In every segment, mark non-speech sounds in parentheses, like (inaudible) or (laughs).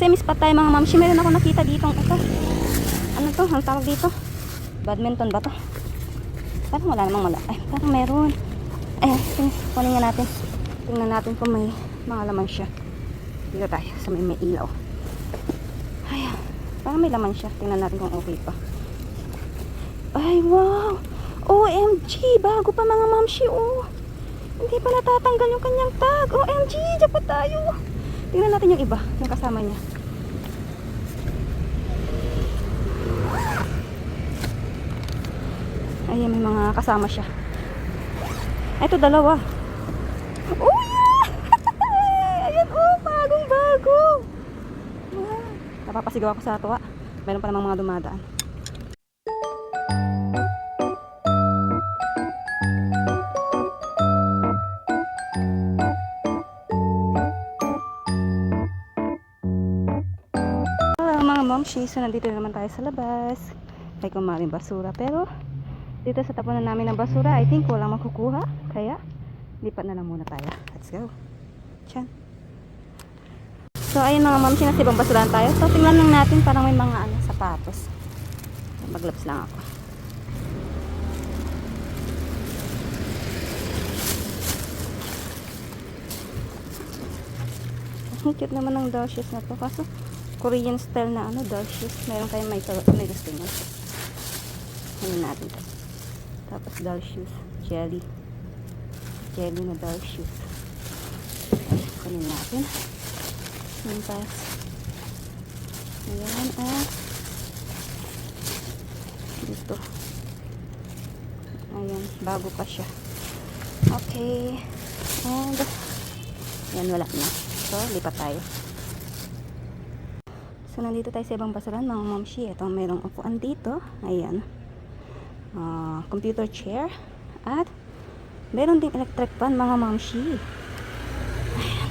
Same spot tayo mga mamshi. Meron ako nakita dito. Ito. Ano to? Ang tawag dito? Badminton ba to? Parang wala namang wala. Ay, parang meron. Ting- kunin nga natin. Tingnan natin kung may mga laman siya. Dito tayo sa may, may ilaw. Ay, parang may laman siya. Tingnan natin kung okay pa. Ay, wow! OMG! Bago pa mga mamshi, oh! Hindi pa natatanggal yung kanyang tag. OMG! Diyan pa tayo! Tingnan natin yung iba, yung kasama niya. Ayan, may mga kasama siya. Ito, dalawa. Oh, yeah! (laughs) Ayan, oh, bagong bago. Wow. Napapasigaw ako sa tuwa. Meron pa namang mga dumadaan. Hello mga momshi, so nandito na naman tayo sa labas. May kumaring basura pero dito sa tapunan namin ng basura, I think walang makukuha. Kaya lipat na lang muna tayo. Let's go. Chan. So ayun mga momshi, nasa ibang basurahan tayo. So tingnan lang natin parang may mga ano, sapatos. Maglabs lang ako. Ang cute naman ng doll shoes na to. Kaso, Korean style na ano, doll shoes. Meron kayong may, may gusto nyo. Ano natin to. Tapos shoes. Jelly. Jelly na shoes. Kunin natin. Pas. Ayan at dito. Ayan, bago pa siya. Okay. And yan, wala na. So, lipat tayo. So, nandito tayo sa ibang basuran, mga momshi. Ito, mayroong upuan dito. Ayan. Ah, computer chair. At, meron ding electric fan, mga momshi. Ayan.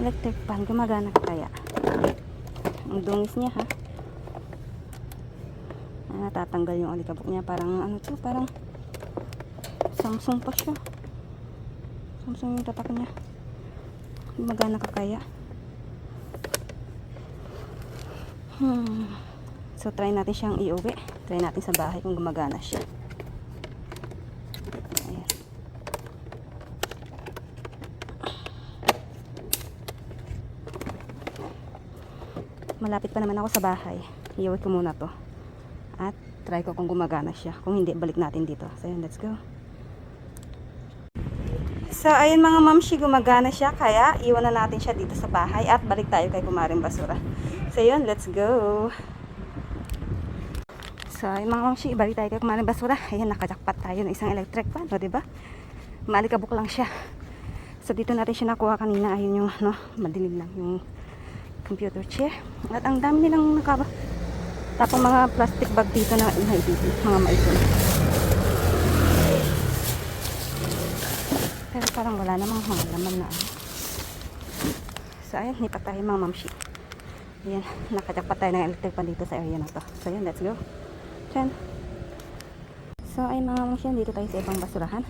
Electric fan. Gumagana ka kaya. Ang dungis niya, ha? Ah, natatanggal yung alikabok niya. Parang, ano to, parang Samsung pa siya. Samsung yung tatak niya. Magana ka kaya? Hmm. So, try natin siyang iuwi. Try natin sa bahay kung gumagana siya. Ayan. Malapit pa naman ako sa bahay. Iuwi ko muna to. At try ko kung gumagana siya. Kung hindi, balik natin dito. So, yun, let's go. So, ayun mga mamshi, gumagana siya. Kaya, iwan na natin siya dito sa bahay. At balik tayo kay Kumaring Basura. So, yun, let's go. So, ayun mga mamshi, balik tayo kay Kumaring Basura. Ayan, nakajakpat tayo ng isang electric fan. O, diba? Malikabok lang siya. So, dito natin siya nakuha kanina. Ayun yung, no, madilim lang yung computer chair. At ang dami nilang nakaba tapong mga plastic bag dito na maibibig, mga maipon. Pero parang wala namang mga laman na ano. So, ayun, lipat tayo mga mamshi. Ayan, nakajakpat tayo ng electric pan dito sa area na to. So, ayan, let's go. Diyan. So, ayun mga mamshi, dito tayo sa ibang basurahan.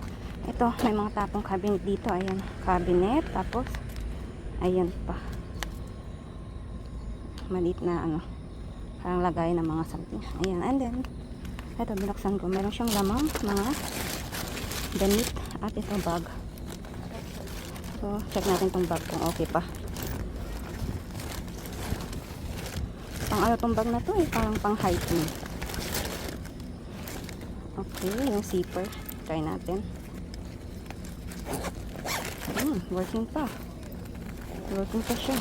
Ito, may mga tapong cabinet dito. Ayan, cabinet. Tapos, ayan pa. Maliit na ano, parang lagay ng mga something. Ayan, and then, ito, binuksan ko. Meron siyang lamang mga damit at ito bag. So, check natin tong bag kung okay pa. Pang ano tong bag na to eh, parang pang hiking. Okay, yung zipper. Try natin. Hmm, working pa. Working pa siya.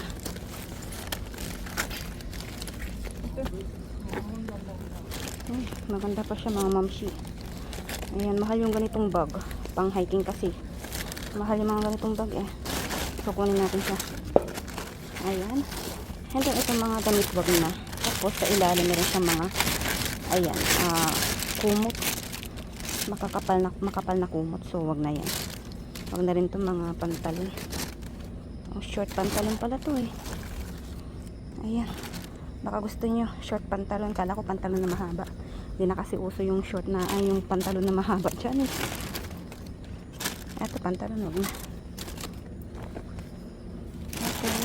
Hmm, maganda pa siya mga mamshi. Ayan, mahal yung ganitong bag. Pang hiking kasi. Mahal yung mga ganitong bag eh. So, kunin natin siya. Ayan. And then, itong mga damit wag na. Tapos, sa ilalim meron siyang mga ayan, ah, kumot. Makakapal na, makapal na kumot. So, wag na yan. Wag na rin itong mga pantalon. Oh, short pantalon pala to eh. Ayan. Baka gusto nyo short pantalon. Kala ko pantalon na mahaba. Hindi na kasi uso yung short na, ay yung pantalon na mahaba dyan eh. Eto, pantalon, wag na. Okay.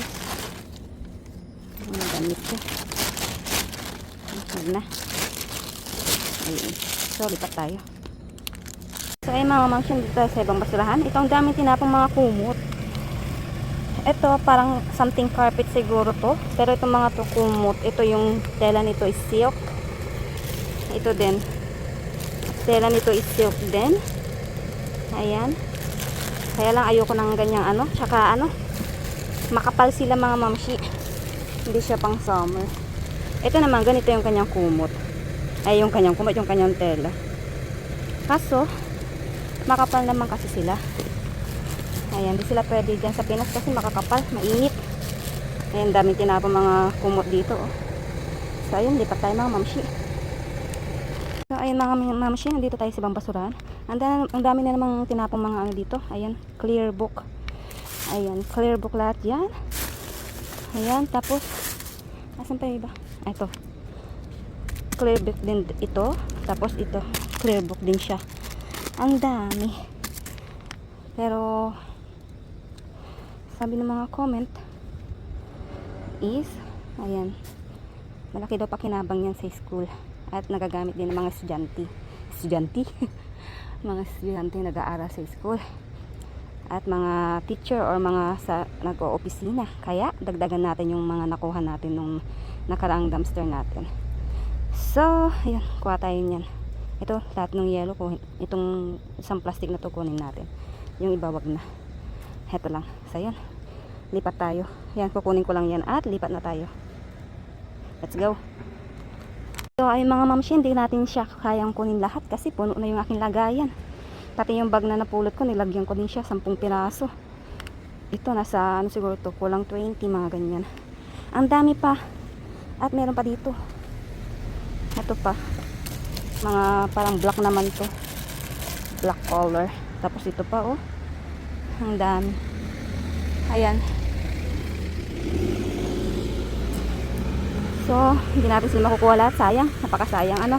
gamit siya. Huwag na. Ayun. So, lipat tayo. So, ayun mga mamsyon dito sa ibang basurahan. Ito ang daming tinapong mga kumot. Ito, parang something carpet siguro to. Pero itong mga to kumot. Ito yung tela nito is silk. Ito din. Tela nito is silk din. Ayan. Kaya lang ayoko ng ganyang ano. Tsaka ano. Makapal sila mga mamshi. Hindi siya pang summer. Ito naman, ganito yung kanyang kumot. Ay, yung kanyang kumot, yung kanyang tela. Kaso, makapal naman kasi sila. Ayan, di sila pwede dyan sa Pinas kasi makakapal, mainit. Ayan, daming tinapong mga kumot dito. Oh. So, ayun, lipat tayo mga mamshi. So, ayun mga mam- mamshi, nandito tayo sa ibang. Ang, dami, ang dami na namang tinapong mga ano dito. Ayan, clear book. Ayan, clear book lahat yan. Ayan, tapos, asan pa iba? Ah, ito. Clear book din ito. Tapos ito, clear book din siya. Ang dami. Pero, sabi ng mga comment is, ayan, malaki daw pakinabang yan sa school. At nagagamit din ng mga estudyante. Estudyante? (laughs) mga estudyante nag-aaral sa school. At mga teacher or mga sa nag-o-opisina. Kaya, dagdagan natin yung mga nakuha natin nung nakaraang dumpster natin. So, ayan, kuha tayo niyan. Ito, lahat ng yellow ko, itong isang plastic na to kunin natin. Yung iba wag na. Heto lang. So. Lipat tayo. Yan, kukunin ko lang yan at lipat na tayo. Let's go. So, ay mga mamshi, hindi natin siya kayang kunin lahat kasi puno na yung aking lagayan. Pati yung bag na napulot ko, nilagyan ko din siya, 10 piraso. Ito, nasa, ano siguro to, kulang 20, mga ganyan. Ang dami pa. At meron pa dito. Ito pa. Mga parang black naman to. Black color. Tapos ito pa, oh. Ang dami. Ayan. So, hindi natin sila makukuha lahat. Sayang. Napakasayang. Ano?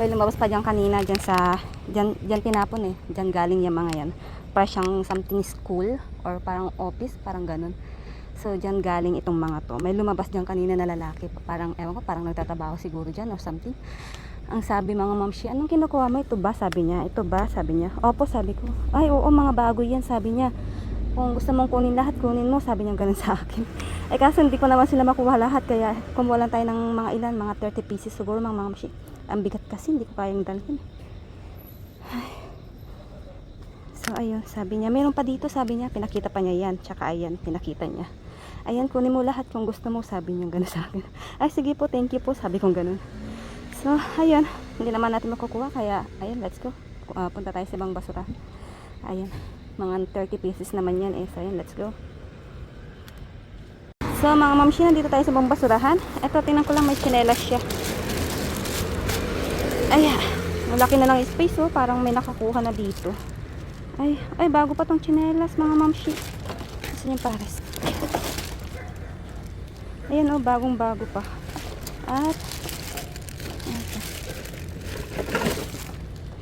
May lumabas pa dyan kanina dyan sa dyan, dyan tinapon eh. Dyan galing yung mga yan. Para siyang something school or parang office. Parang ganun. So, dyan galing itong mga to. May lumabas dyan kanina na lalaki. Parang, ewan ko, parang nagtatabaho siguro dyan or something. Ang sabi mga mamshi, anong kinukuha mo? Ito ba? Sabi niya. Ito ba? Sabi niya. Opo, sabi ko. Ay, oo, mga bago yan. Sabi niya. Kung gusto mong kunin lahat, kunin mo. Sabi niya ganun (laughs) sa akin. Eh kaso hindi ko naman sila makuha lahat. Kaya kumuha lang tayo ng mga ilan. Mga 30 pieces siguro mga mamshi. Ang bigat kasi. Hindi ko kayang dalhin. Ay. (sighs) So, ayun. Sabi niya. Meron pa dito. Sabi niya. Pinakita pa niya yan. Tsaka ayan. Pinakita niya. Ayan, kunin mo lahat kung gusto mo. Sabi niya ganun (laughs) sa akin. Ay, sige po. Thank you po. Sabi kong ganun. So, ayun. Hindi naman natin makukuha. Kaya, ayun. Let's go. Uh, punta tayo sa ibang basura. Ayan. Mga 30 pieces naman yan. Eh, so, ayun. Let's go. So, mga mamshi, nandito tayo sa ibang basurahan. Ito, tingnan ko lang. May chinelas siya. Ayan. Malaki na lang space, oh. Parang may nakakuha na dito. Ay, ay, bago pa tong chinelas, mga mamshi. Kasi yung pares. Ayan, oh, bagong bago pa. At,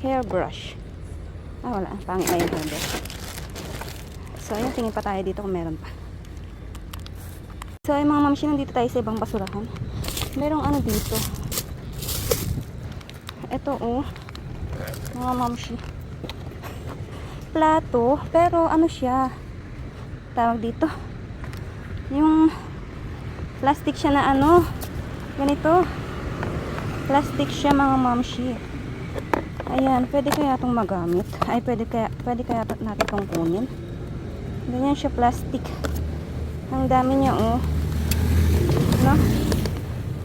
hairbrush. Ah, wala. Pangit na yung hairbrush. So, ayan, tingin pa tayo dito kung meron pa. So, ay mga mamshi, nandito tayo sa ibang basurahan. Merong ano dito. Ito, oh. Mga mamshi. Plato, pero ano siya? Tawag dito. Yung plastic siya na ano. Ganito. Plastic siya mga mamshi. Ayan, pwede kaya itong magamit. Ay, pwede kaya, pwede kaya natin itong kunin. Ganyan siya plastic. Ang dami niya, oh. No?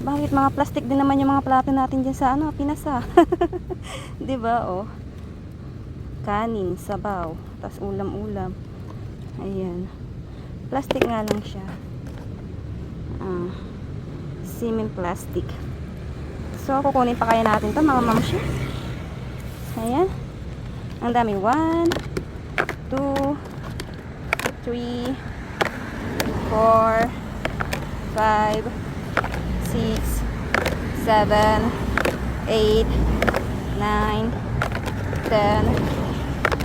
Bakit mga plastic din naman yung mga plato natin dyan sa ano, pinasa. (laughs) ba, oh? Kanin, sabaw, tas ulam-ulam. Ayan. Plastic nga lang siya. Ah. Cement plastic. So, kukunin pa kaya natin to mga mamshi. Ayan. Ang dami. 1, 2, 3, 4, 5, 6, 7, 8, 9, 10,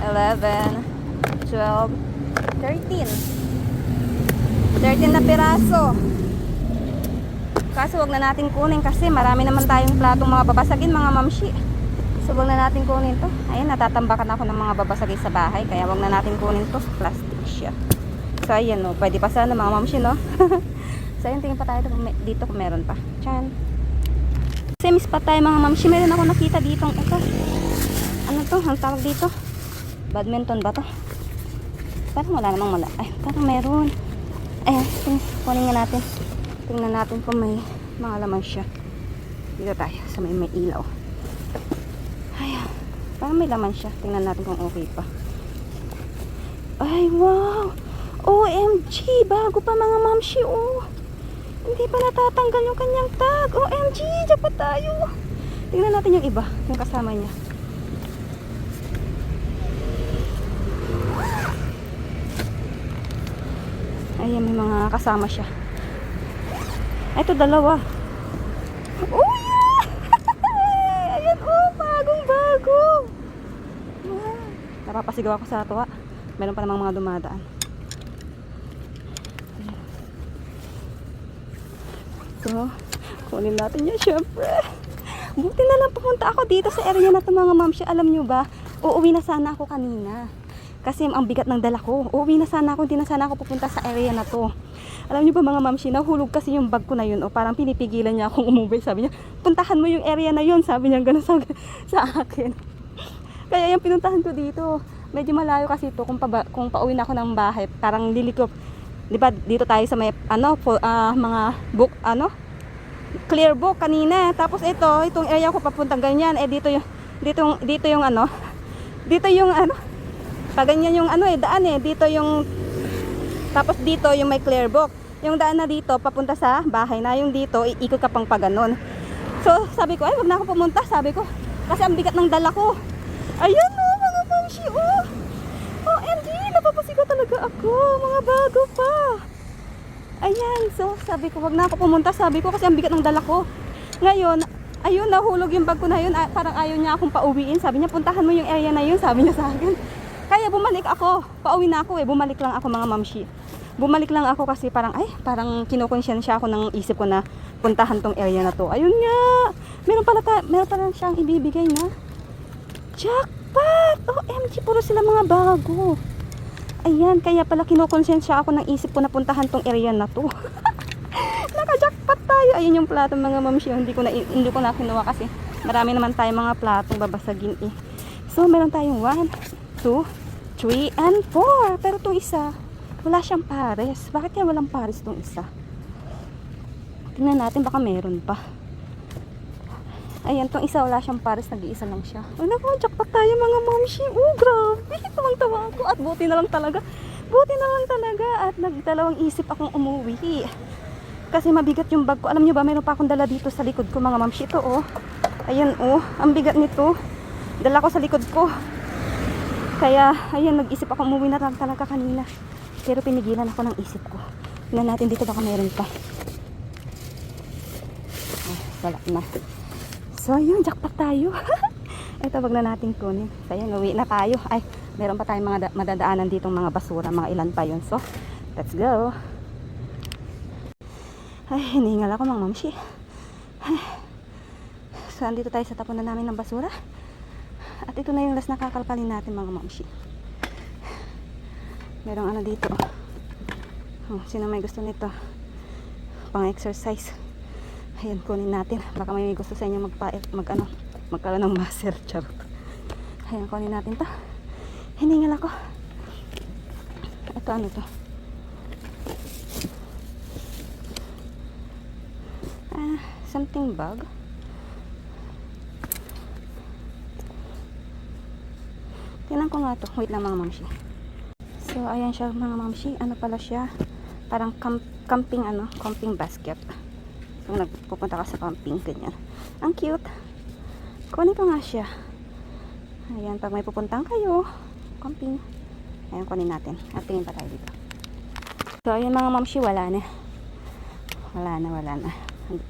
11, 12, 13. 13 na piraso. Kaso wag na natin kunin kasi marami naman tayong platong mga babasagin mga mamshi. So wag na natin kunin to. Ayun, natatambakan ako ng mga babasagin sa bahay. Kaya wag na natin kunin to. Plastic siya. So ayan no, pwede pa sana mga mamshi no. (laughs) so ayun, tingin pa tayo dito, kung meron pa. Chan. Semis pa tayo mga mamshi. Meron ako nakita dito. Ito. Ano to? Ang tawag dito? Badminton ba to? Parang wala namang wala. Ay, parang meron. Ayan, ting kunin nga natin. Tingnan natin kung may mga laman siya. Dito tayo sa may, may ilaw. Parang may laman siya. Tingnan natin kung okay pa. Ay, wow! OMG! Bago pa mga mamshi, oh! Hindi pa natatanggal yung kanyang tag. OMG! Diyan pa tayo! Tingnan natin yung iba. Yung kasama niya. Ayan, may mga kasama siya. Ito, dalawa. Oh, yeah! Ayan, oh, bagong bago. Wow. Napapasigaw ako sa tuwa. Meron pa namang mga dumadaan. So, kunin natin yan, syempre. Buti na lang pumunta ako dito sa area na to mga ma'am. Alam nyo ba, uuwi na sana ako kanina. Kasi ang bigat ng dala ko. Uuwi na sana ako, hindi na sana ako pupunta sa area na to. Alam niyo ba mga mamshi, nahulog kasi yung bag ko na yun. O parang pinipigilan niya akong umuwi. Sabi niya, puntahan mo yung area na yun. Sabi niya gano'n sa, sa akin. Kaya yung pinuntahan ko dito, medyo malayo kasi ito kung, pa, kung pauwi na ako ng bahay. Parang lilikop. Di ba dito tayo sa may, ano, po, ah, mga book, ano, clear book kanina. Tapos ito, itong area ko papuntang ganyan. Eh dito yung, dito, dito yung ano, (laughs) dito yung ano, pag ganyan yung ano eh, daan eh. Dito yung, tapos dito yung may clear book. Yung daan na dito, papunta sa bahay na. Yung dito, iikot ka pang paganon. So, sabi ko, ay, wag na ako pumunta. Sabi ko, kasi ang bigat ng dala ko. Ayan o, mga mamshi, oh. OMG, napapasigaw talaga ako. Mga bago pa. Ayan, so sabi ko, wag na ako pumunta. Sabi ko, kasi ang bigat ng dala ko. Ngayon, ayun, nahulog yung bag ko na yun. Ah, Parang ayaw niya akong pauwiin. Sabi niya, puntahan mo yung area na yun. Sabi niya sa akin. Kaya bumalik ako. Pauwi na ako eh. Bumalik lang ako mga mamshi. Bumalik lang ako kasi parang, ay, parang kinukonsensya ako ng isip ko na puntahan tong area na to. Ayun nga. Meron pala, ta- meron pala siyang ibibigay na. Jackpot! OMG, puro sila mga bago. Ayan, kaya pala kinukonsensya ako ng isip ko na puntahan tong area na to. (laughs) Naka-jackpot tayo. Ayun yung plato mga mamshi. Hindi ko na, hindi ko na kinuha kasi marami naman tayong mga platong babasagin eh. So, meron tayong 1, 2, 3, and 4. Pero itong isa, wala siyang pares. Bakit kaya walang pares itong isa? Tingnan natin, baka meron pa. Ayan, itong isa wala siyang pares, nag-iisa lang siya. Ay, naku, jackpot tayo mga momshi. Oh, grabe. (laughs) Tawang-tawa ako. At buti na lang talaga. Buti na lang talaga. At nagdalawang isip akong umuwi. Kasi mabigat yung bag ko. Alam nyo ba, meron pa akong dala dito sa likod ko mga momshi. Ito, oh. Ayan, oh. Ang bigat nito. Dala ko sa likod ko. Kaya, ayan, nag-isip ako umuwi na lang talaga kanina. Pero pinigilan ako ng isip ko. Tingnan natin dito baka meron pa. Ay, wala na. So, ayun, jackpot tayo. (laughs) Ito, wag na natin kunin. So, ayun, uwi na tayo. Ay, meron pa tayong mga da- madadaanan ditong mga basura. Mga ilan pa yun. So, let's go. Ay, hiningal ako mga mamshi. Ay. (sighs) So, andito tayo sa tapunan namin ng basura. At ito na yung last na natin mga mamshi. Merong ano dito. Oh, sino may gusto nito? Pang exercise. Ayan, kunin natin. Baka may gusto sa inyo magpa, mag ano, magkaroon ng master. Charot. Ayan, kunin natin to. Hiningal ako. Ito ano to? Ah, something bag. Tingnan ko nga to. Wait lang mga mamshi. So, ayan siya mga mamshi. Ano pala siya? Parang camp, camping ano, camping basket. Kung nagpupunta ka sa camping, ganyan. Ang cute. Kunin ko nga siya. Ayan, pag may pupuntahan kayo, camping. Ayan, kunin natin. At tingin pa tayo dito. So, ayan mga mamshi, wala na. Wala na, wala na.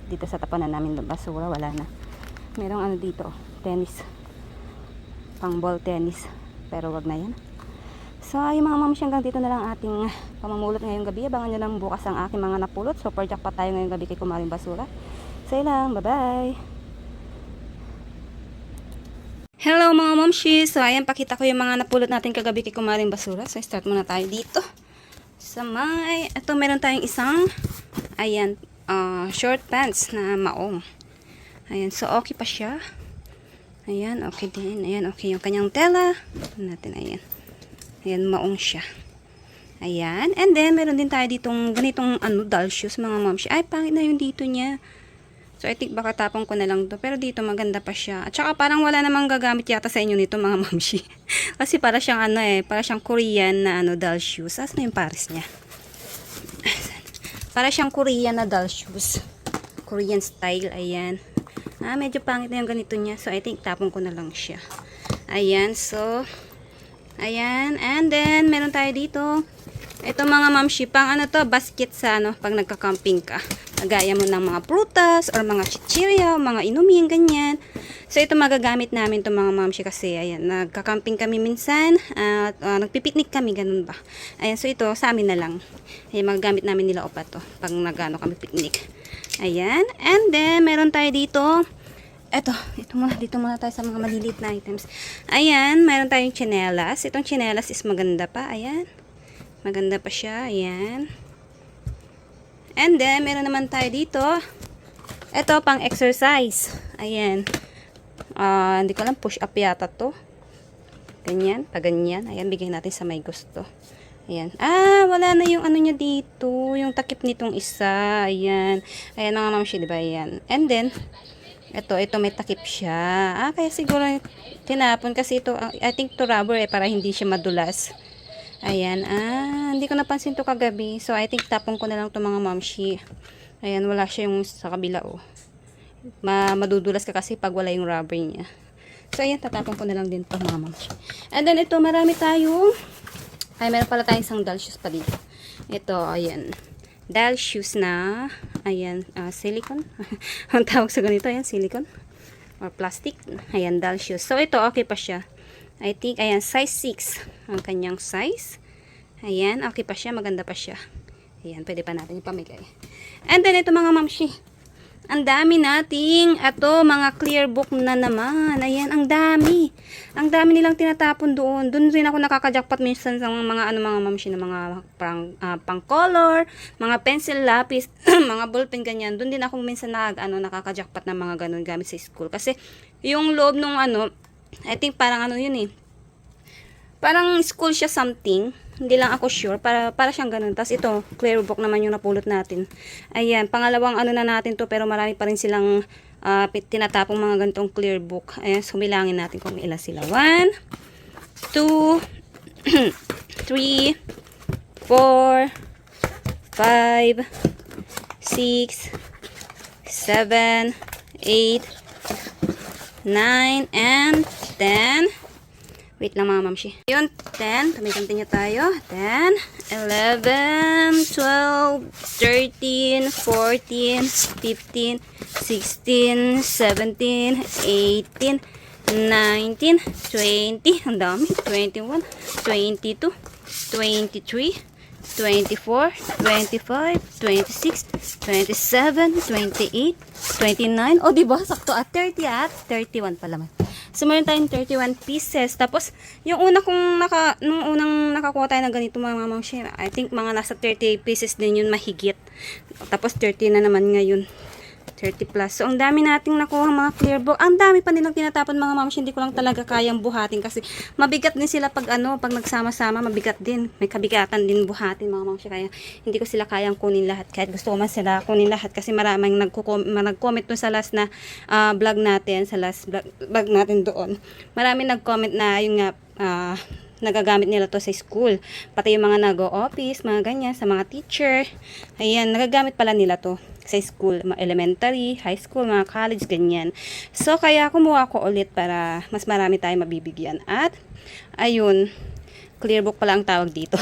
Dito sa tapanan namin basura, wala na. Merong ano dito, tennis. Pang ball tennis. Pero wag na yan. So, ayun mga ma'am, hanggang dito na lang ating pamamulot ngayong gabi. Abangan nyo lang bukas ang aking mga napulot. Super jackpot tayo ngayong gabi kay Kumaring Basura. So, lang. Bye-bye! Hello mga momshi! So, ayan, pakita ko yung mga napulot natin kagabi kay Kumaring Basura. So, start muna tayo dito. Sa may, ito meron tayong isang, ayan, ah, short pants na maong. Ayan, so okay pa siya. Ayan, okay din. Ayan, okay yung kanyang tela. Ano natin, ayan. Ayan, maong siya. Ayan. And then, meron din tayo ditong ganitong ano, doll shoes, mga momshi. Ay, pangit na yung dito niya. So, I think baka tapong ko na lang to. Pero dito, maganda pa siya. At saka parang wala namang gagamit yata sa inyo nito, mga (laughs) mamshi. Kasi para siyang ano eh, para siyang Korean na ano, doll shoes. Saan na yung pares niya? Para siyang Korean na doll shoes. Korean style, ayan. Ah, medyo pangit na yung ganito niya. So, I think tapong ko na lang siya. Ayan, so, ayan. And then, meron tayo dito. Ito mga mamshi, pang ano to, basket sa ano, pag nagka-camping ka. Nagaya mo ng mga prutas or mga chichirya, mga inumin, ganyan. So, ito magagamit namin to mga mamshi kasi, ayan, nagka-camping kami minsan, at uh, nagpipiknik kami, ganun ba. Ayan, so ito, sa amin na lang. Ayan, magagamit namin nila opa to, pag nagano kami picnic. Ayan, and then, meron tayo dito, eto, ito muna, dito muna tayo sa mga maliliit na items. Ayan, meron tayong chinelas. Itong chinelas is maganda pa, ayan. Maganda pa siya. Ayan. And then, meron naman tayo dito. Ito, pang exercise. Ayan. Ah, hindi ko alam, push up yata to. Ganyan, pa. Ayan, bigay natin sa may gusto. Ayan. Ah, wala na yung ano niya dito. Yung takip nitong isa. Ayan. Ayan mga mamshi, diba? Ayan. And then, ito, ito may takip siya. Ah, kaya siguro tinapon kasi ito, ah, I think to rubber eh, para hindi siya madulas. Ayan, ah, hindi ko napansin to kagabi. So, I think tapong ko na lang to mga mamshi. Ayan, wala siya yung sa kabila, oh. Ma madudulas ka kasi pag wala yung rubber niya. So, ayan, tatapon ko na lang din to mga mamshi. And then, ito, marami tayong, ay, meron pala tayong isang doll shoes pa dito. Ito, ayan. Doll shoes na, ayan, ah, silicone. (laughs) Ang tawag sa ganito, ayan, silicone. Or plastic. Ayan, doll shoes. So, ito, okay pa siya. I think, ayan, size 6 ang kanyang size. Ayan, okay pa siya, maganda pa siya. Ayan, pwede pa natin ipamigay. And then, ito mga mamshi. Ang dami nating, ato, mga clear book na naman. Ayan, ang dami. Ang dami nilang tinatapon doon. Doon rin ako nakakajakpat minsan sa mga, ano, mga mamshi na mga pang, ah, pang color, mga pencil, lapis, (clears throat) mga ballpen, ganyan. Doon din ako minsan nag, ano, nakakajakpat ng mga ganun gamit sa school. Kasi, yung loob nung, ano, I think parang ano yun eh. Parang school siya something. Hindi lang ako sure. Para, para siyang ganun. Tapos ito, clear book naman yung napulot natin. Ayan, pangalawang ano na natin to pero marami pa rin silang uh, tinatapong mga ganitong clear book. Ayan, sumilangin natin kung ilan sila. 1, 2, 3, 4, 5, 6, 7, 8, 9, and 10. Wait lang mga mamshi. Yun, 10. Tumiganti niya tayo. 10, 11, 12, 13, 14, 15, 16, 17, 18, 19, 20. Ang dami. 21, 22, 23, 24, 25, 26, 27, 28, 29. O, diba? Sakto at 30 at 31 pala man. So, meron tayong 31 pieces. Tapos, yung una kong naka, nung unang nakakuha tayo ng ganito mga mamang share, I think mga nasa 30 pieces din yun mahigit. Tapos, 30 na naman ngayon. 30 plus. So, ang dami nating nakuha mga clear book. Ang dami pa nilang tinatapon mga mams. Hindi ko lang talaga kayang buhatin kasi mabigat din sila pag ano, pag nagsama-sama, mabigat din. May kabigatan din buhatin mga mams. Kaya hindi ko sila kayang kunin lahat. Kahit gusto ko man sila kunin lahat kasi maraming nag-comment dun sa last na uh, vlog natin, sa last vlog, vlog natin doon. Maraming nag-comment na yung nga, uh, nagagamit nila to sa school. Pati yung mga nag-office, mga ganyan, sa mga teacher. Ayan, nagagamit pala nila to sa school, mga elementary, high school, mga college, ganyan. So, kaya kumuha ko ulit para mas marami tayong mabibigyan. At, ayun, clear book pala ang tawag dito.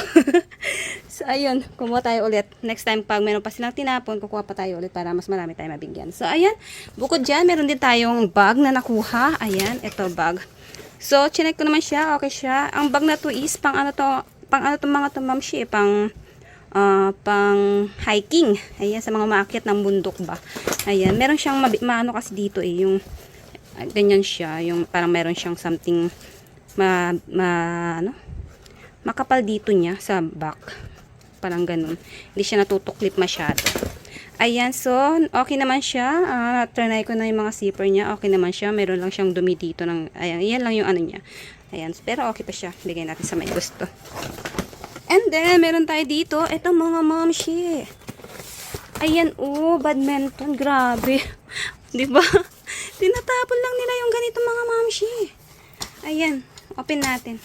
(laughs) so, ayun, kumuha tayo ulit. Next time, pag meron pa silang tinapon, kukuha pa tayo ulit para mas marami tayong mabigyan. So, ayan, bukod dyan, meron din tayong bag na nakuha. Ayan, ito bag. So, chinek ko naman siya. Okay siya. Ang bag na to is pang ano to, pang ano to mga to mamshi, eh, pang ah, pang hiking. Ayan, sa mga maakyat ng bundok ba. Ayan, meron siyang maano kasi dito eh, yung ah, ganyan siya, yung parang meron siyang something ma, ma ano, makapal dito niya sa back. Parang ganun. Hindi siya natutuklip masyado. Ayan, so, okay naman siya. Ah, try ko na yung mga zipper niya. Okay naman siya. Meron lang siyang dumi dito. Ng, ayan, yan lang yung ano niya. Ayan, pero okay pa siya. Bigay natin sa may gusto. And then, meron tayo dito. Ito mga momshi. Ayan, oh, badminton. Grabe. (laughs) Di ba? (laughs) Tinatapon lang nila yung ganito mga momshi. Ayan, open natin.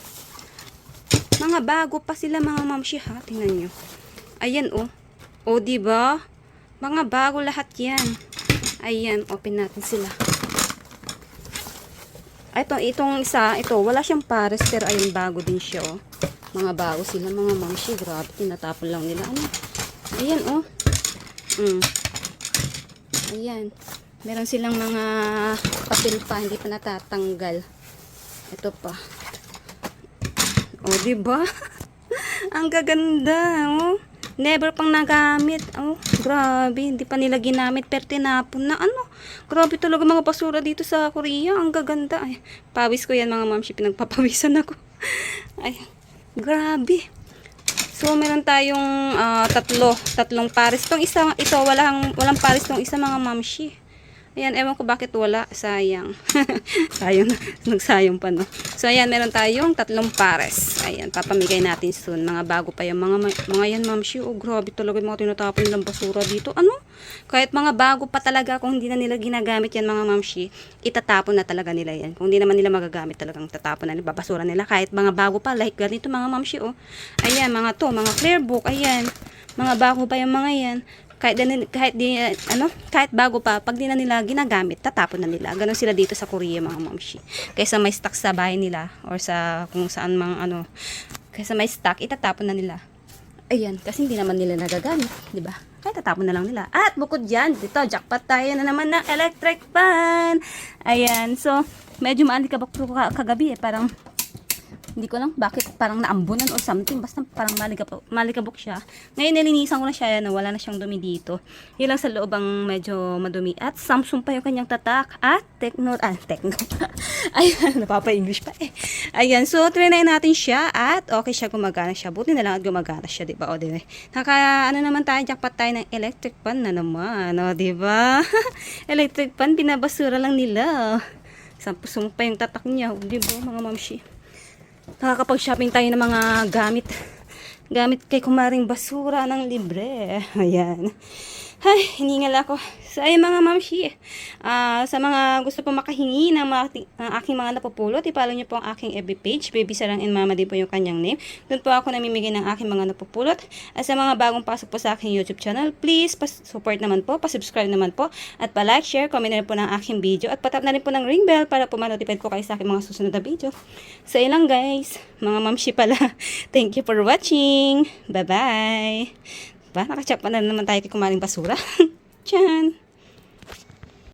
Mga bago pa sila mga mamshi ha. Tingnan nyo. Ayan oh. O di ba? Mga bago lahat yan. Ayan, open natin sila. Ito, itong isa, ito, wala siyang pares pero ayun, bago din siya oh. Mga bago sila mga mamshi. Grabe, tinatapon lang nila. Ano? Ayan oh. Mm. Ayan. Meron silang mga papel pa, hindi pa natatanggal. Ito pa. Oh, di ba? (laughs) Ang gaganda, oh. Never pang nagamit. Oh, grabe. Hindi pa nila ginamit pero tinapon na. Ano? Grabe talaga mga basura dito sa Korea. Ang gaganda. Ay, pawis ko yan mga mamshi. Pinagpapawisan ako. (laughs) Ay, grabe. So, meron tayong ah, tatlo. Tatlong pares. Itong isa, ito, walang, walang pares tong isa mga mamshi. Ayan, ewan ko bakit wala. Sayang. (laughs) sayang. Nagsayang pa, no? So, ayan, meron tayong tatlong pares. Ayan, papamigay natin soon. Mga bago pa yung mga, mga yan, mamshi. Oh, grabe talaga yung mga tinatapon nilang basura dito. Ano? Kahit mga bago pa talaga, kung hindi na nila ginagamit yan, mga mamshi, itatapon na talaga nila yan. Kung hindi naman nila magagamit talagang tatapon na nila, babasura nila. Kahit mga bago pa, like ganito, mga mamshi, oh. Ayan, mga to, mga clear book, ayan. Mga bago pa yung mga yan kahit din, kahit di ano kahit bago pa pag di na nila ginagamit tatapon na nila. Ganun sila dito sa Korea mga momshi. Kaysa may stock sa bahay nila or sa kung saan mang ano kaysa may stock itatapon na nila. Ayan kasi hindi naman nila nagagamit di ba? Kaya tatapon na lang nila. At bukod dyan dito jackpot tayo na naman ng electric fan. Ayan so medyo maalikabok ko ka- kagabi eh parang hindi ko lang bakit parang naambunan or something. Basta parang malikabok, malikabok siya. Ngayon nilinisan ko na siya na wala na siyang dumi dito. Yun lang sa loob ang medyo madumi. At Samsung pa yung kanyang tatak. At Tecno, ah, Tecno. (laughs) Ayan, napapa-English pa eh. Ayan, so trinay natin siya at okay siya gumagana siya. Buti na lang at gumagana siya, di ba? O, di ba? Naka, ano naman tayo, jackpot tayo ng electric pan na naman. O, di ba? (laughs) electric pan, binabasura lang nila. Sampusong pa yung tatak niya. O, di ba, mga mamshi? Nakakapag-shopping tayo ng mga gamit. Gamit kay kumaring basura ng libre. (laughs) Ayan. Ay, hiningal ako. So, ayun mga mamshi. Ah, sa mga gusto po makahingi ng, mga, ng aking mga napupulot, ipalo niyo po ang aking FB page. Baby Sarang and Mama din po yung kanyang name. Doon po ako namimigay ng aking mga napupulot. At sa mga bagong pasok po sa aking YouTube channel, please pa-support naman po, pa-subscribe naman po, at pa-like, share, comment na rin po ng aking video. At patap na rin po ng ring bell para po ma-notify ko kayo sa aking mga susunod na video. So, yun lang guys. Mga mamshi pala. (laughs) Thank you for watching. Bye-bye. Ba, nakachap na naman tayo kay kumaring basura. (laughs) Diyan.